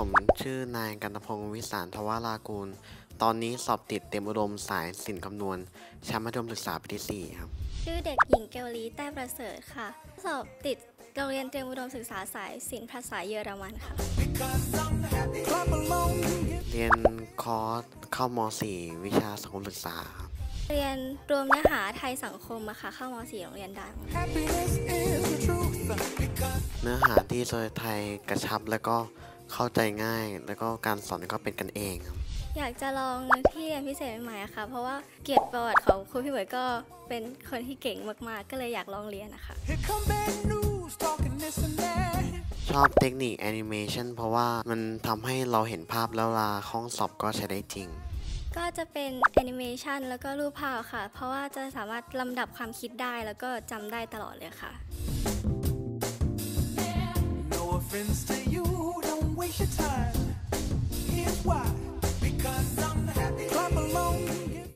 ผมชื่อนายกันตพงศ์วิสารทวารากูล ตอนนี้สอบติดเต็มอุดมสายสินคำนวณชั้นมัธยมศึกษาปีที่สี่ครับ ชื่อเด็กหญิงเกวลีแต้ประเสริฐค่ะ สอบติดโรงเรียนเตรียมอุดมศึกษาสายศิลป์ภาษาเยอรมันค่ะ เรียนคอร์สเข้าม .4 วิชาสังคมศึกษาครับเรียนรวมเนื้อหาไทยสังคมอะค่ะเข้าม .4 โรงเรียนดังเนื้อหาที่โดยไทยกระชับแล้วก็ เข้าใจง่ายแล้วก็การสอนก็เป็นกันเองครับ อยากจะลองที่เรียนพิเศษใหม่ๆอะค่ะ เพราะว่าเกียรติประวัติของครูพี่เหวยก็เป็นคนที่เก่งมากๆ ก็เลยอยากลองเรียนนะคะ Here come bad news, talking this and that. ชอบเทคนิคแอนิเมชันเพราะว่ามันทำให้เราเห็นภาพแล้วเวลาห้องสอบก็ใช้ได้จริง ก็จะเป็นแอนิเมชันแล้วก็รูปภาพค่ะ เพราะว่าจะสามารถลำดับความคิดได้แล้วก็จำได้ตลอดเลยค่ะ No offense to you, don't waste your time.